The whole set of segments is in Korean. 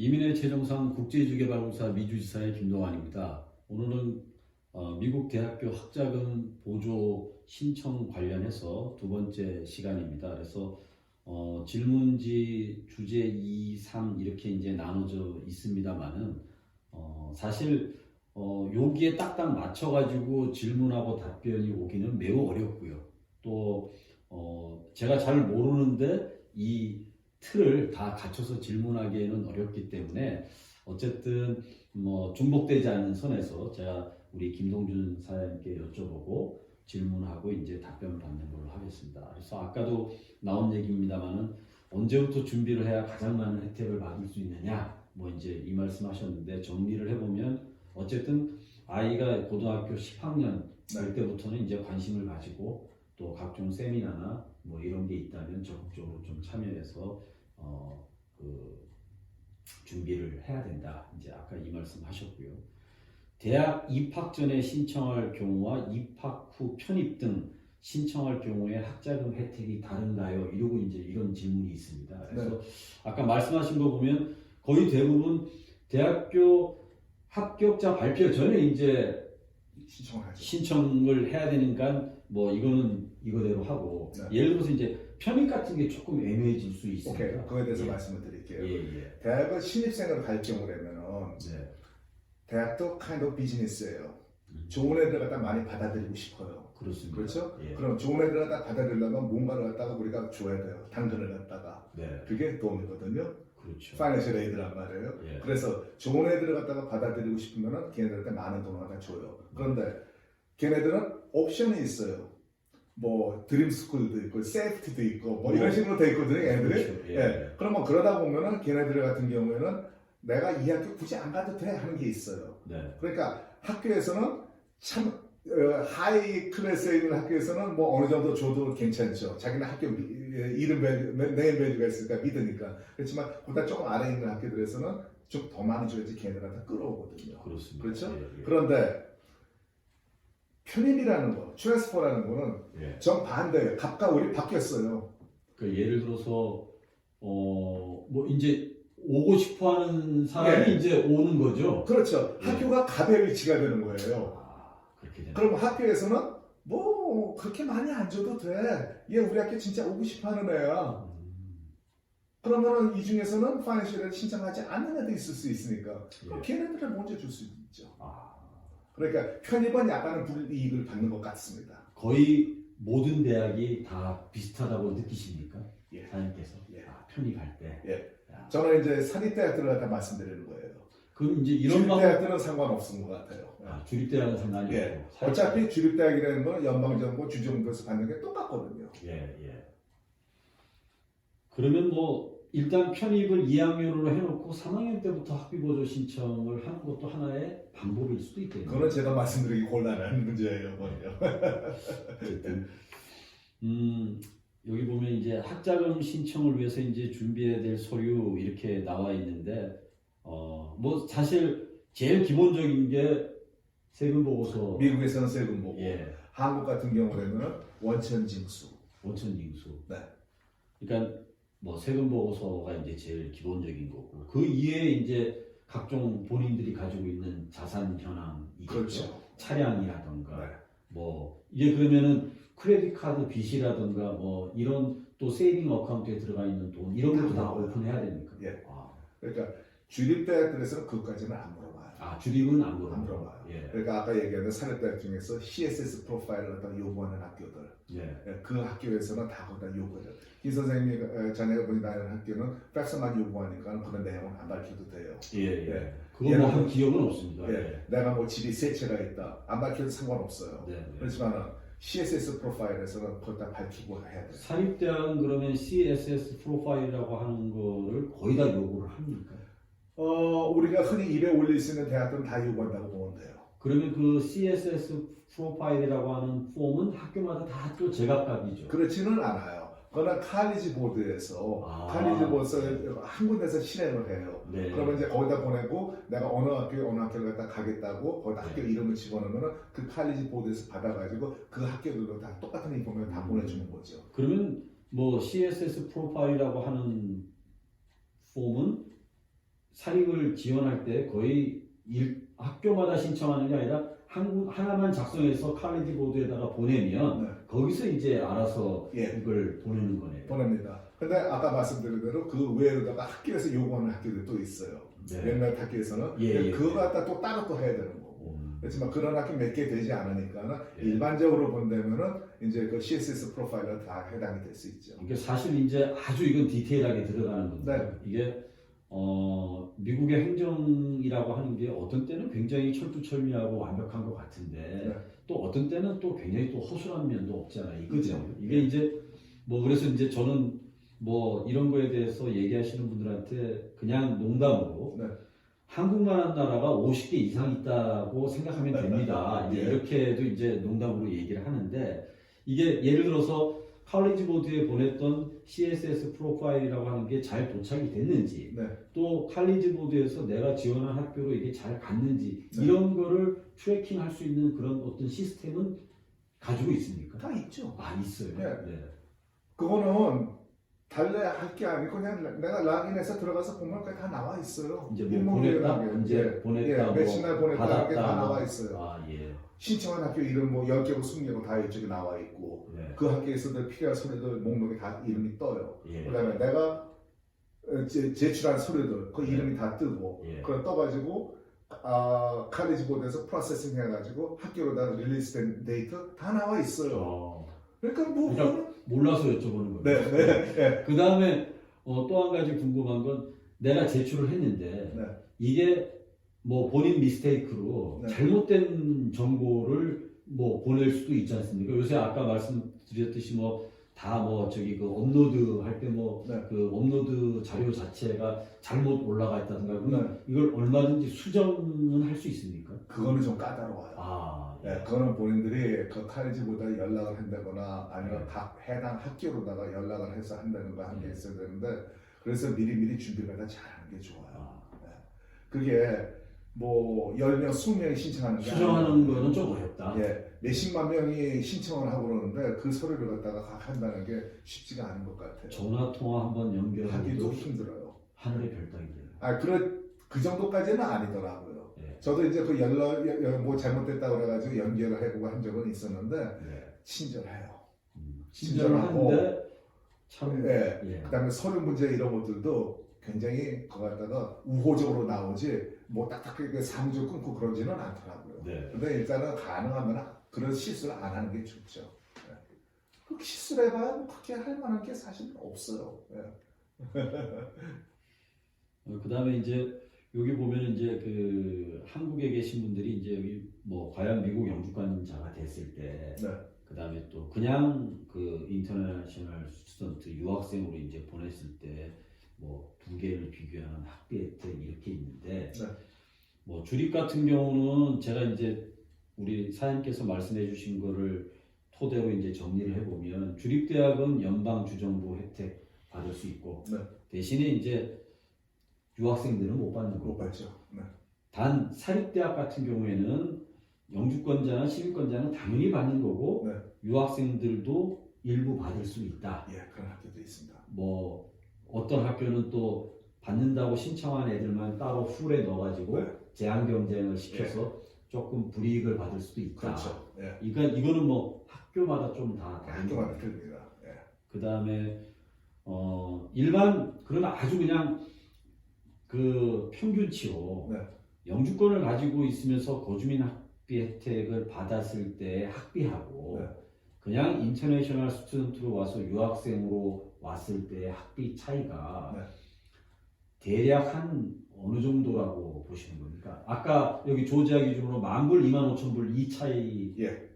이민의 최정상 국제주개발공사 미주지사의 김동환입니다. 오늘은 어, 미국 대학교 학자금 보조 신청 관련해서 두 번째 시간입니다. 그래서 어, 질문지 주제 2, 3 이렇게 이제 나눠져 있습니다만은 어, 사실 어, 여기에 딱딱 맞춰가지고 질문하고 답변이 오기는 매우 어렵고요. 또 어, 제가 잘 모르는데 이 틀을 다 갖춰서 질문하기에는 어렵기 때문에 어쨌든 뭐 중복되지 않는 선에서 제가 우리 김동준 사장님께 여쭤보고 질문하고 이제 답변을 받는 걸로 하겠습니다. 그래서 아까도 나온 얘기입니다만은 언제부터 준비를 해야 가장 많은 혜택을 받을 수 있느냐 뭐 이제 이 말씀하셨는데 정리를 해보면 어쨌든 아이가 고등학교 10학년 될 때부터는 이제 관심을 가지고 또 각종 세미나나 뭐 이런 게 있다면 적극적으로 좀 참여해서 어 그 준비를 해야 된다. 이제 아까 이 말씀 하셨고요. 대학 입학 전에 신청할 경우와 입학 후 편입 등 신청할 경우에 학자금 혜택이 다른가요? 이러고 이제 이런 질문이 있습니다. 그래서 아까 말씀하신 거 보면 거의 대부분 대학교 합격자 발표 전에 이제 신청을. 신청을 해야 되니까 뭐 이거는 이거대로 하고 네. 예를 들어서 이제 편입 같은 게 조금 애매해질 수 있습니다. 오케이, 그거에 대해서 예. 말씀을 드릴게요. 예, 예. 대학을 신입생으로 갈 경우라면은 네. 대학도 kind of 비즈니스예요. 음. 좋은 애들 갖다 많이 받아들이고 싶어요. 그렇습니다. 그렇죠? 예. 그럼 좋은 애들 갖다 받아들이려면 뭔가를 갖다가 우리가 줘야 돼요. 당근을 갖다가. 네. 그게 도움이거든요. 그렇죠. 파이낸셜 에이드란 말이에요. 예. 그래서 좋은 애들을 갖다가 받아들이고 싶으면은 걔네들한테 많은 돈을 갖다 줘요. 그런데 걔네들은 옵션이 있어요. 뭐 드림스쿨도 있고 세이프티도 있고 뭐 이런 식으로 돼 있거든요. 얘네들이. 그렇죠. 예. 예. 그러면 그러다 보면은 걔네들 같은 경우에는 내가 이 학교 굳이 안 가도 돼 하는 게 있어요. 네. 그러니까 학교에서는 참 어, 하이 클래스에 있는 학교에서는 뭐 어느 정도 줘도 괜찮죠. 자기네 학교 미- 예, 이름 네임 밸류가 있으니까 믿으니까. 그렇지만 보다 조금 아래 있는 학교들에서는 좀 더 많이 줘야지 걔네들한테 끌어오거든요. 그렇습니다. 그렇죠? 예, 예. 그런데 편입이라는 거, 트랜스퍼라는 거는 예. 정반대예요. 갑과 을이 바뀌었어요. 그 예를 들어서 어 뭐 이제 오고 싶어 하는 사람이 예. 이제 오는 거죠. 그렇죠. 예. 학교가 갑의 위치가 되는 거예요. 아 그렇게 되나? 그럼 학교에서는 뭐 그렇게 많이 안 줘도 돼. 얘 우리 학교 진짜 오고 싶어 하는 애야. 음, 그러면은 이 중에서는 파이낸셜에 신청하지 않는 애도 있을 수 있으니까 그럼 예. 걔네들을 먼저 줄 수 있죠. 아 그러니까 편입은 약간은 불이익을 받는 것 같습니다. 거의 모든 대학이 다 비슷하다고 느끼십니까? 예. 사장님께서 예. 아, 편입할 때. 예. 야, 저는 이제 사립대학들을 갖다 말씀드리는 거예요. 그럼 이제 이런 방 주립대학들은 상관없는 것 같아요. 아, 주립대학은 상관이 예. 없고 어차피 주립대학이라는 건 연방정부 주정부에서 받는 게 똑같거든요. 예, 예. 그러면 뭐 일단 편입을 2학년으로 해놓고 3학년 때부터 학비 보조 신청을 하는 것도 하나의 방법일 수도 있겠네요. 그거는 제가 말씀드리기 곤란한 문제예요. 어쨌든 음, 여기 보면 이제 학자금 신청을 위해서 이제 준비해야 될 서류 이렇게 나와 있는데 어 뭐 사실 제일 기본적인 게 세금 보고서 미국에서는 세금 보고 예 한국 같은 경우에는 원천 징수. 원천 징수. 네. 그러니까 뭐 세금 보고서가 이제 제일 기본적인 거고 그 이외에 이제 각종 본인들이 가지고 있는 자산 현황이겠죠. 그렇죠. 차량이라던가 네. 뭐 이게 그러면은 크레딧 카드 빚이라든가 뭐 이런 또 세이빙 어카운트에 들어가 있는 돈 이런 것도 다 오픈해야 됩니까? 예. 아, 그러니까 주립대학들에서는 그것까지는 안. 아 주립은 안 물어봐요. 안 물어봐요. 예. 그러니까 아까 얘기한 사립대학 중에서 CSS 프로파일을 갖다 요구하는 학교들, 예. 예, 그 학교에서는 다 거기다 요구해요. 이 선생님이 어, 자녀가 본인 다니는 학교는 팩스만 요구하니까 그런 내용은 안 밝혀도 돼요. 예. 예. 예. 그거 예를 뭐한 들어- 기억은 없습니다. 예, 내가 뭐 집이 세 채가 있다, 안 밝혀도 상관없어요. 네. 네. 그렇지만은 CSS 프로파일에서는 그걸 다 밝히고 해야 돼요. 사립대학은 그러면 CSS 프로파일이라고 하는 거를 거의 다 요구를 합니까? 어, 우리가 흔히 입에 올릴 수 있는 대학들은 다 요구한다고 보면 돼요. 그러면 그 CSS 프로파일이라고 하는 폼은 학교마다 다 또 제각각이죠. 그렇지는 않아요. 그러나 칼리지 보드에서 아. 칼리지 보드에서 한 군데서 실행을 해요. 네. 그러면 이제 거기다 보내고 내가 어느 학교에 어느 학교를 갖다 가겠다고 거기다 네. 학교 이름을 집어넣으면 그 칼리지 보드에서 받아가지고 그 학교들로 다 똑같은 인포메이션 다 음. 보내주는 거죠. 그러면 뭐 CSS 프로파일이라고 하는 폼은 사립을 지원할 때 거의 일- 학교마다 신청하는 게 아니라 한, 하나만 작성해서 칼리지 보드에다가 보내면 네. 거기서 이제 알아서 예. 이걸 보내는 거네요. 보냅니다. 근데 아까 말씀드린 대로 그 외에다가 학교에서 요구하는 학교들이 또 있어요. 네. 몇몇 학교에서는 예, 예, 그거 예. 갖다 또 따로 또 해야 되는 거고. 음, 그렇지만 그런 학교 몇 개 되지 않으니까는 예. 일반적으로 본다면은 이제 그 CSS 프로파일러 다 해당이 될 수 있죠. 이게 사실 이제 아주 이건 디테일하게 들어가는 건데 네. 이게 어, 미국의 행정이라고 하는 게 어떤 때는 굉장히 철두철미하고 완벽한 것 같은데 네. 또 어떤 때는 또 굉장히 또 허술한 면도 없잖아요. 이거죠. 그렇죠. 이게 이제 뭐 그래서 이제 저는 뭐 이런 거에 대해서 얘기하시는 분들한테 그냥 농담으로 네. 한국만 한 나라가 50개 이상 있다고 생각하면 됩니다. 이제 예. 이렇게도 이제 농담으로 얘기를 하는데 이게 예를 들어서 칼리지 보드에 보냈던 CSS 프로파일이라고 하는 게 잘 도착이 됐는지 네. 또 칼리지 보드에서 내가 지원한 학교로 이게 잘 갔는지 네. 이런 거를 트래킹 할 수 있는 그런 어떤 시스템은 가지고 있습니까? 다 있죠. 아 있어요. 네. 네. 그거는 달래야 할게 아니고 그냥 내가 락인해서 들어가서 보면 그게 다 나와 있어요. 이제 뭐 보냈다, 게. 이제 예. 보냈다, 예, 뭐 며칠 날 보냈다 이게 다 받았다, 나와 뭐. 있어요. 아 예. 신청한 학교 이름 뭐 10개고 20개고 다 이쪽에 나와 있고 네. 그 학교에서도 필요한 서류들 목록에 다 이름이 떠요. 예. 그다음에 내가 어, 제, 제출한 서류들 그 네. 이름이 다 뜨고 예. 그걸 떠가지고 아 칼리지 보드에서 프로세싱 해가지고 학교로다 릴리스된 데이터 다 나와 있어요. 어, 그러니까 뭐 그거는 몰라서 여쭤보는 거예요. 네, 네, 네. 그 다음에 또한 가지 궁금한 건 내가 제출을 했는데 네. 이게 뭐 본인 미스테이크로 네. 잘못된 정보를 뭐 보낼 수도 있지 않습니까? 요새 아까 말씀 드렸듯이 뭐 다 뭐 저기 그 업로드 할 때 뭐 그 네. 업로드 자료 자체가 잘못 올라가 있다든가 그러면 네. 이걸 얼마든지 수정은 할 수 있습니까? 그거는 좀 까다로워요. 아, 네, 그거는 본인들이 그 칼리지보다 연락을 한다거나 아니면 네. 각 해당 학교로다가 연락을 해서 한다든가 한 게 네. 있어야 되는데 그래서 미리미리 준비를 다 잘하는 게 좋아요. 아, 그게 뭐 10명, 20명이 신청하는 게 수정하는 아니고 거는 좀 어렵다. 예, 몇십만 명이 신청을 하고 그러는데 그 서류를 갖다가 각 한다는 게 쉽지가 않은 것 같아요. 전화 통화 한번 하기도 연결하기도 힘들어요. 하늘의 별따기예요. 아, 그런 그 정도까지는 아니더라고요. 네. 저도 이제 그 연락 여- 여- 뭐 잘못됐다 그래가지고 연결을 해보고 한 적은 있었는데 네. 친절해요. 음, 친절하고, 하는데 참 예. 예. 그다음에 서류 문제 이런 것들도 굉장히 그거 갖다가 우호적으로 나오지 뭐 딱딱하게 사무적 끊고 그러지는 않더라고요. 네. 근데 일단은 가능하면 그런 실수를 안 하는 게 좋죠. 예. 그 실수를 해봐야 뭐 그렇게 할 만한 게 사실 없어요. 예. 그 다음에 이제 여기 보면 이제 그 한국에 계신 분들이 이제 여기 뭐 과연 미국 영주권자가 됐을 때, 네. 그 다음에 또 그냥 그 인터내셔널 스튜던트 유학생으로 이제 보냈을 때 뭐 두 개를 비교하는 학비 혜택 이렇게 있는데, 네. 뭐 주립 같은 경우는 제가 이제 우리 사장님께서 말씀해 주신 거를 토대로 이제 정리를 해보면 주립대학은 연방 주정부 혜택 받을 수 있고 네. 대신에 이제 유학생들은 못 받는 못 거고 봤죠. 네. 단 사립대학 같은 경우에는 영주권자나 시민권자는 당연히 받는 거고 네. 유학생들도 일부 받을 수 있다. 예, 그런 학교도 있습니다. 뭐 어떤 학교는 또 받는다고 신청한 애들만 따로 풀에 넣어가지고 네. 제한 경쟁을 시켜서 조금 불이익을 받을 수도 있다. 그렇죠. 예. 이거 이거는 뭐 학교마다 좀다 다른 학교마다. 틀립니다. 예. 그 다음에 어 일반 그런 아주 그냥 그 평균치로 네. 영주권을 가지고 있으면서 거주민 학비 혜택을 받았을 때 학비하고 네. 그냥 인터내셔널 스튜던트로 와서 유학생으로 왔을 때 학비 차이가 네. 대략 한 어느 정도라고 보시는 겁니까? 아까 여기 조지아 기준으로 만 불, 이만 오천 불 이 차이인 예.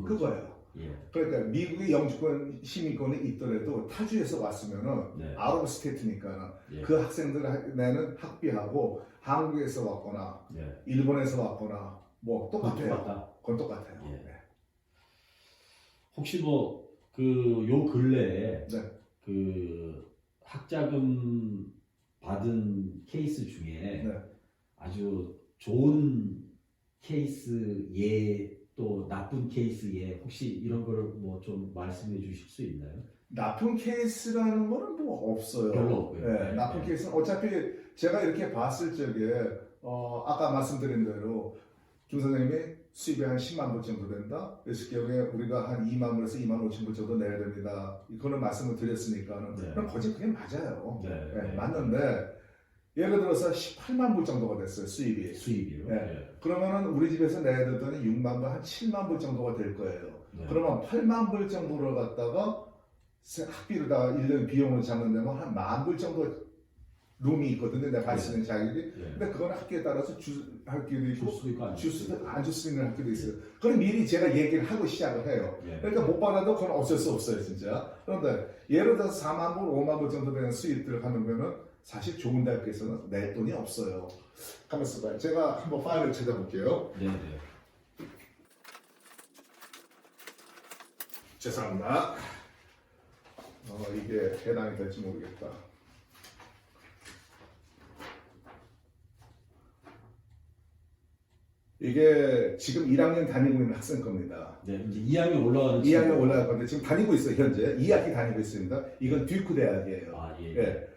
거죠. 그거예요. 예. 그러니까 미국의 영주권 시민권이 있더라도 타주에서 왔으면은 네. 아웃 오브 스테이트니까 예. 그 학생들 내는 학비하고 한국에서 왔거나 네. 일본에서 왔거나 뭐 똑같아요. 똑같다. 그건 똑같아요. 예. 네. 혹시 뭐 그 요 근래에 네. 그 학자금 받은 케이스 중에 네. 아주 좋은 케이스 예 또 나쁜 케이스 예 혹시 이런 걸뭐좀 말씀해 주실 수 있나요? 나쁜 케이스라는 거는 뭐 없어요. 별로 없고요. 예, 네, 나쁜 네. 케이스는 어차피 제가 이렇게 봤을 적에 어, 아까 말씀드린 대로 김 선생님이 수입이 한 10만 불 정도 된다. 그랬을 경우에 우리가 한 2만 불에서 2만 5천 불 정도 내야 됩니다. 이거는 말씀을 드렸으니까는 네. 그럼 거짓 그게 맞아요. 네, 예, 네. 맞는데 예를 들어서 18만 불 정도가 됐어요 수입이. 수입이요. 네. 예. 그러면은 우리 집에서 내야 되더니 6만 불, 한 7만 불 정도가 될 거예요. 네. 그러면 8만 불 정도를 갖다가 세- 학비로다가 1년 비용을 잡는 데면 한 만 불 정도 룸이 있거든요. 내가 갈 수 있는 자격이. 예. 근데 그건 학교에 따라서 주 학교도 줄 있고 수도 있고 안줄줄 수도 수도 안줄 수 있는 학교도 있어요. 그럼 미리 제가 얘기를 하고 시작을 해요. 예. 그러니까 못 받아도 그건 어쩔 수 없어요, 진짜. 그런데 예를 들어서 4만 불, 5만 불 정도 되는 수입들을 하는 거는 사실 좋은 대학교에서는 낼 돈이 없어요. 가만 있어 봐요. 제가 한번 파일을 찾아볼게요. 네, 네. 죄송합니다. 어, 이게 해당이 될지 모르겠다. 이게 지금 1학년 다니고 있는 학생 겁니다. 네, 이제 2학년 올라가는 2학년 올라갈 건데 지금 다니고 있어요, 현재. 2학기 다니고 있습니다. 이건 듀크 대학이에요. 아, 예. 예.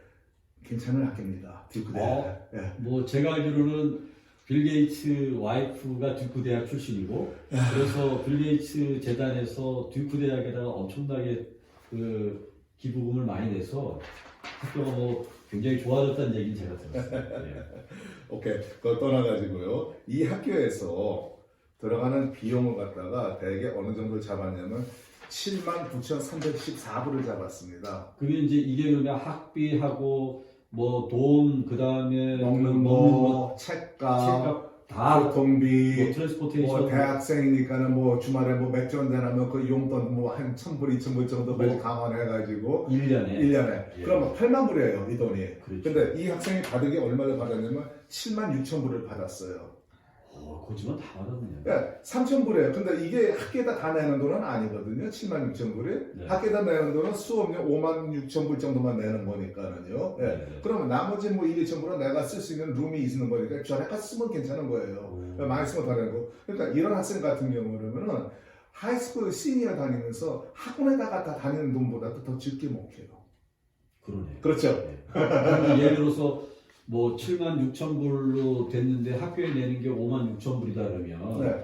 괜찮은 학교입니다. 듀크 대학. 어? 예. 뭐 제가 알기로는 빌 게이츠 와이프가 듀크 대학 출신이고 그래서 빌 게이츠 재단에서 듀크 대학에다가 엄청나게 그 기부금을 많이 내서 학교가 뭐 굉장히 좋아졌다는 얘기는 제가 들었어요. 예. 오케이. 그걸 떠나가지고요. 이 학교에서 들어가는 비용을 갖다가 대개 어느 정도 잡았냐면 79,314불을 잡았습니다. 그게 이제 이게 그냥 학비하고 뭐 돈 그 다음에 먹는 먹는 거, 책값 다 뭐, 교통비, 트랜스포테이션 뭐 대학생이니까는 뭐 주말에 뭐 맥주 한잔 하면 그 용돈 뭐 한 천불, 이천불 정도까지 뭐. 감안해가지고 1년에 1년에. 예. 그러면 8만 불이에요, 이 돈이. 그렇죠. 근데 이 학생이 받은 게 얼마를 받았냐면 7만 6천 불을 받았어요. 어, 거지만 다 받았네요. 예, 3천 불이에요. 근데 이게 학교에다 다 내는 돈은 아니거든요. 7만 6천 불이. 네. 학교에다 내는 돈은 수업료 5만 6천 불 정도만 내는 거니까는요. 예. 네. 그러면 나머지 뭐 1, 2천 불은 내가 쓸 수 있는 룸이 있는 거니까 저래 가서 쓰면 괜찮은 거예요. 오. 많이 쓰면 더 내고. 그러니까 이런 학생 같은 경우는 하이스쿨 시니어 다니면서 학원에다가 다 다니는 돈보다도 더 적게 먹혀요. 그러네. 그렇죠. 네. 그러면 예를 들어서 뭐 7만 6천 불로 됐는데 학교에 내는 게 5만 6천 불이다 그러면 네.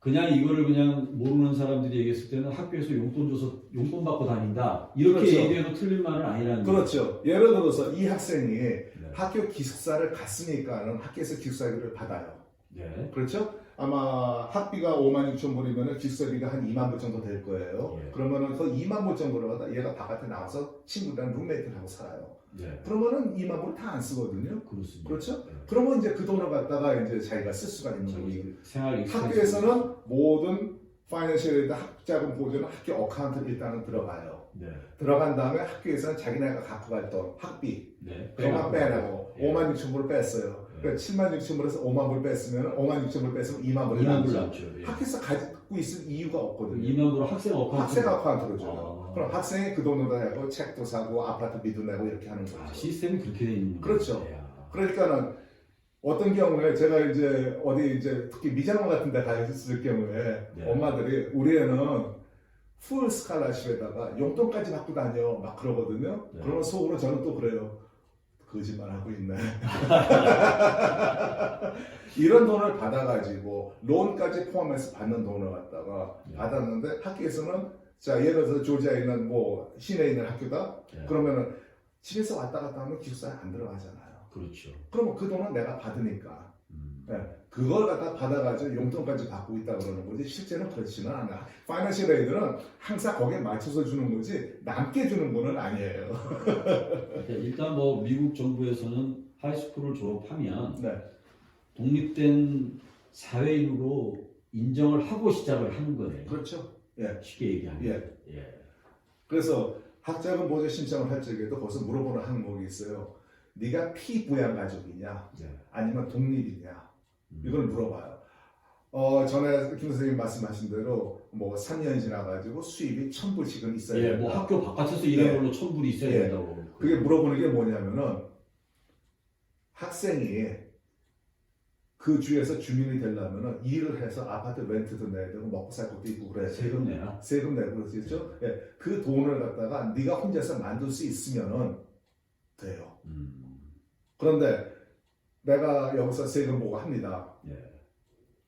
그냥 이거를 그냥 모르는 사람들이 얘기했을 때는 학교에서 용돈 줘서 용돈 받고 다닌다 이렇게 그렇죠. 얘기해도 틀린 말은 아니라는 그렇죠. 예를 들어서 이 학생이 거예요. 학교 기숙사를 갔으니까는 학교에서 기숙사비를 받아요. 네. 네. 그렇죠? 아마 학비가 5만 6천 불이면 기숙사비가 한 2만 불 정도 될 거예요. 예. 그러면은 그 2만 불 정도를 갖다 얘가 바깥에 나와서 친구들이랑 룸메이트하고 살아요. 네. 그러면은 2만 불다안 쓰거든요. 그렇습니다. 그렇죠? 네. 그러면 이제 그 돈을 갖다가 이제 자기가 쓸 수가 있는. 저기 생활. 학교에서는 모든 파이낸셜 학자금 보조는 학교 어카운트 일단은 들어가요. 네. 들어간 다음에 학교에서는 자기네가 갖고 갈 돈, 학비, 네. 그만 빼라고 예. 5만 6천 불을 뺐어요. 예. 그러니까 7만 6천 불에서 5만 불 뺐으면 5만 6천 불 뺐으면 2만 불이 2만 불 남죠. 남죠. 예. 학교에서 가지고 있을 이유가 없거든요. 2만 불 학생 어카운트. 학생 아카운트로 줘요. 아. 그럼 학생이 그 돈으로 내고 책도 사고 아파트 비도 내고 이렇게 하는 거죠. 아, 시스템이 그렇게 돼 있는 거예요. 그렇죠. 야. 그러니까는 어떤 경우에 제가 이제 어디 이제 특히 미장원 같은 데 가있을 경우에 네. 엄마들이 우리 애는 풀 스칼라십에다가 용돈까지 받고 다녀 막 그러거든요. 네. 그러면 속으로 저는 또 그래요. 거짓말 하고 있네. 이런 돈을 받아가지고 론까지 포함해서 받는 돈을 갖다가 네. 받았는데 학교에서는 자 예를 들어서 조지아에 있는 뭐 시내에 있는 학교다. 네. 그러면은 집에서 왔다 갔다 하면 기숙사에 안 들어가잖아요. 그렇죠. 그러면 그 돈은 내가 받으니까 음. 그걸 갖다 받아가지고 용돈까지 받고 있다 그러는 거지 실제는 그렇지는 않아. 파이낸셜 에이드는 항상 거기에 맞춰서 주는 거지 남게 주는 거는 아니에요. 그러니까 일단 뭐 미국 정부에서는 하이스쿨을 졸업하면 네. 독립된 사회인으로 인정을 하고 시작을 하는 거네요. 그렇죠. 쉽게 얘기하면. 예. 예. 그래서 학자금 보조 신청을 할 적에도 거기서 물어보는 항목이 있어요. 네가 피부양 가족이냐 네. 아니면 독립이냐 음. 이걸 물어봐요. 어 전에 김 선생님 말씀하신 대로 뭐 3년 지나가지고 수입이 천 불씩은 있어야 예, 된다. 뭐 학교 바깥에서 일하는 예. 걸로 천불이 있어야 예. 된다고. 그게 물어보는 게 뭐냐면은 학생이 그 주에서 주민이 되려면은 일을 해서 아파트 렌트도 내야 되고 먹고 살 것도 있고 돼요. 세금 내라. 세금 내고 그러죠. 예, 그 돈을 갖다가 네가 혼자서 만들 수 있으면은 돼요. 음, 그런데 내가 여기서 세금 보고 합니다. 예.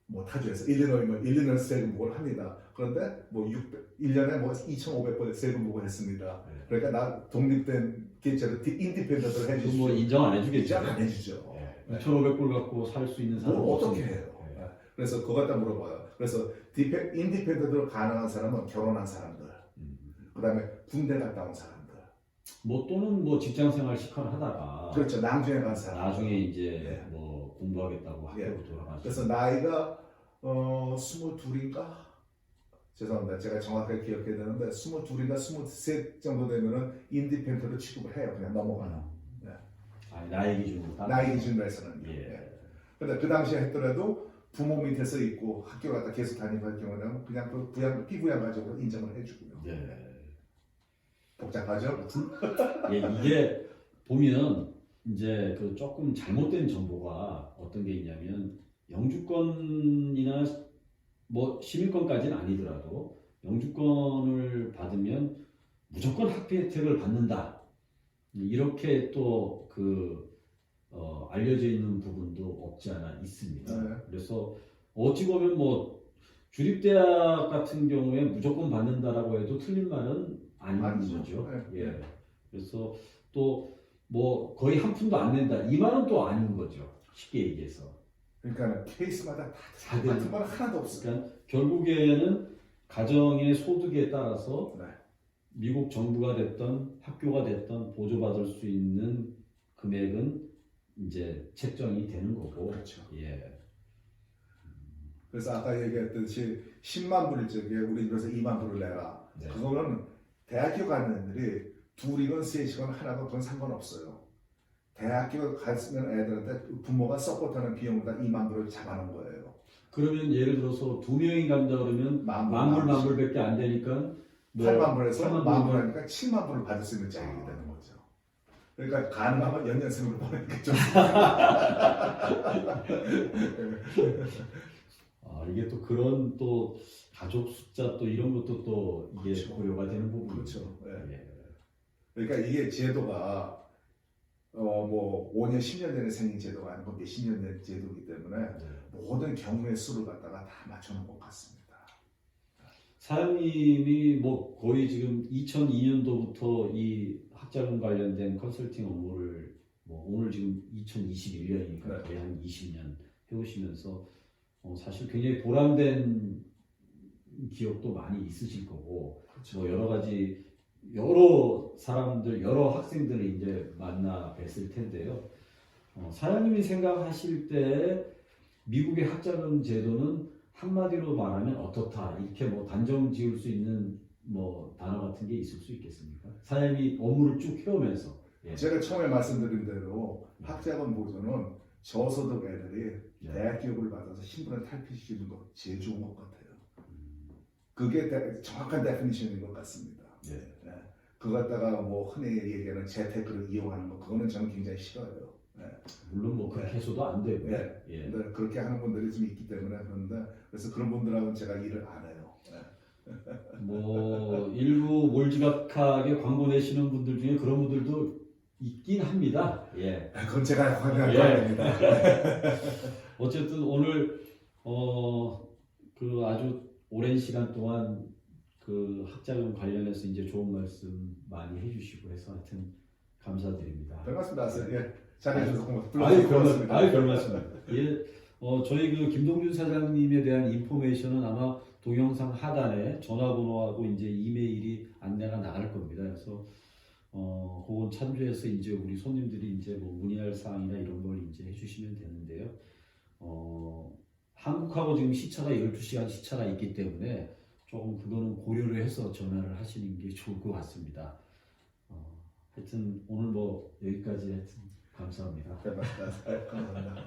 뭐 타주에서 일리노이면 일리노이 세금 보고를 합니다. 그런데 뭐 600, 1년에 뭐 2,500번 세금 보고 했습니다. 네. 그러니까 나 독립된 개체로 인디펜던트를 해주시죠. 뭐 인정 안 해주겠죠. 인정 안 해주죠. 예. 2,500불 갖고 살 수 있는 사람은 뭘 어떻게. 해요? 예. 그래서 그거 갖다 물어봐요. 그래서 디페, 인디펜던트로 가능한 사람은 결혼한 사람들, 음. 그 다음에 군대 갔다 온 사람들, 뭐 또는 뭐 직장 생활 시컷 하다가 그렇죠. 낭중에 간 사람. 나중에 이제 예. 뭐 공부하겠다고 학교로 예. 돌아가서 그래서 나이가 어 스물둘인가 죄송합니다. 제가 정확하게 기억해야 되는데 스물둘인가 스물셋 정도 되면은 인디펜던트 취급을 해요. 그냥 넘어가는 네. 아, 나이 기준으로 따 나이 기준으로 해서는. 예. 근데 그 당시에 했더라도 부모 밑에서 있고 학교 갔다 계속 다니고 할 경우는 그냥 그 부양 피부양 가지고 인정을 해주고요. 네. 복잡하죠? 예, 이게 보면 이제 그 조금 잘못된 정보가 어떤 게 있냐면 영주권이나 뭐 시민권까지는 아니더라도 영주권을 받으면 무조건 학비 혜택을 받는다. 이렇게 또그 어, 알려져 있는 부분도 없지 않아 있습니다. 네. 그래서 어찌 보면 뭐 주립대학 같은 경우에 무조건 받는다라고 해도 틀린 말은 아닌 아니죠. 거죠. 네. 예. 그래서 또 뭐 거의 한 푼도 안 낸다. 이 말은 또 아닌 거죠. 쉽게 얘기해서. 그러니까 케이스마다 다 다들 같은 건 하나도 없어요. 그러니까 결국에는 가정의 소득에 따라서 네. 미국 정부가 됐던 학교가 됐던 보조받을 수 있는 금액은 이제 책정이 되는 거고. 그렇죠. 예. 그래서 아까 얘기했듯이 10만 불일 적에 우리 집에서 2만 불을 내라. 네. 그거는 대학교 가는 애들이 둘이건 셋이건 하나건 그건 상관없어요. 대학교 가는 애들한테 부모가 서포트하는 비용을 다 2만 불을 잡아놓은 거예요. 그러면 예를 들어서 두 명이 간다 그러면 만 불, 만불 만 불. 만불밖에 안 되니까 뭐 8만 불에서 8만 만 불. 불 하니까 7만 불을 받을 수 있는 자격이 아. 되는 거죠. 그러니까 가능하면 연년생으로 보내니까 좀 아, 이게 또 그런 또 가족 숫자 또 이런 것도 또 이게 그렇죠. 고려가 되는 부분이죠. 그렇죠. 예. 예. 그러니까 이게 제도가 어 뭐 5년 10년 전에 생긴 제도가 아니고 몇십 년 된 제도이기 때문에 네. 모든 경우의 수를 갖다가 다 맞춰놓은 것 같습니다. 사장님이 뭐 거의 지금 2002년도부터 이 학자금 관련된 컨설팅 업무를 뭐 오늘 지금 2021년이니까 네. 거의 한 20년 해오시면서 어, 사실 굉장히 보람된 기억도 많이 있으실 거고 그렇죠. 뭐 여러 가지 여러 사람들 여러 학생들을 이제 만나 뵀을 텐데요. 어, 사장님이 생각하실 때 미국의 학자금 제도는 한마디로 말하면 어떻다 이렇게 뭐 단정 지을 수 있는 뭐 단어 같은 게 있을 수 있겠습니까? 사장님이 업무를 쭉 해오면서 예. 제가 처음에 말씀드린 대로 학자금 보조는 저소득 애들이 예. 대학 교육을 받아서 신분을 탈피시키는 거 제일 좋은 것 같아요. 그게 데- 정확한 데피니션인 것 같습니다. 예. 예. 그거 갖다가 뭐 흔히 얘기하는 재테크를 이용하는 거 그거는 저는 굉장히 싫어요. 예. 물론 뭐 그렇게 해서도 안 되고요. 예. 예. 근데 그렇게 하는 분들이 좀 있기 때문에 그런데 그래서 그런 분들하고는 제가 일을 안 해요. 예. 뭐 일부 몰지각하게 광고 내시는 분들 중에 그런 분들도 있긴 합니다. 예. 그건 제가 확인할 예. 거 아닙니다. 어쨌든 오늘 어 그 아주 오랜 시간 동안 그 학자금 관련해서 이제 좋은 말씀 많이 해주시고 해서 하여튼 감사드립니다. 별 말씀 나세요. 예. 잘해주셔서 고맙- 별말 고맙습니다. 아유 별 말씀. 예. 어 저희 그 김동준 사장님에 대한 인포메이션은 아마 동영상 하단에 전화번호하고 이제 이메일이 안내가 나갈 겁니다. 그래서 어 그건 참조해서 이제 우리 손님들이 이제 뭐 문의할 사항이나 이런 걸 이제 해주시면 되는데요. 어 한국하고 지금 시차가 12시간 시차가 있기 때문에 조금 그거는 고려를 해서 전화를 하시는 게 좋을 것 같습니다. 어, 하여튼 오늘 뭐 여기까지 하여튼 감사합니다. 나세요. 감사합니다.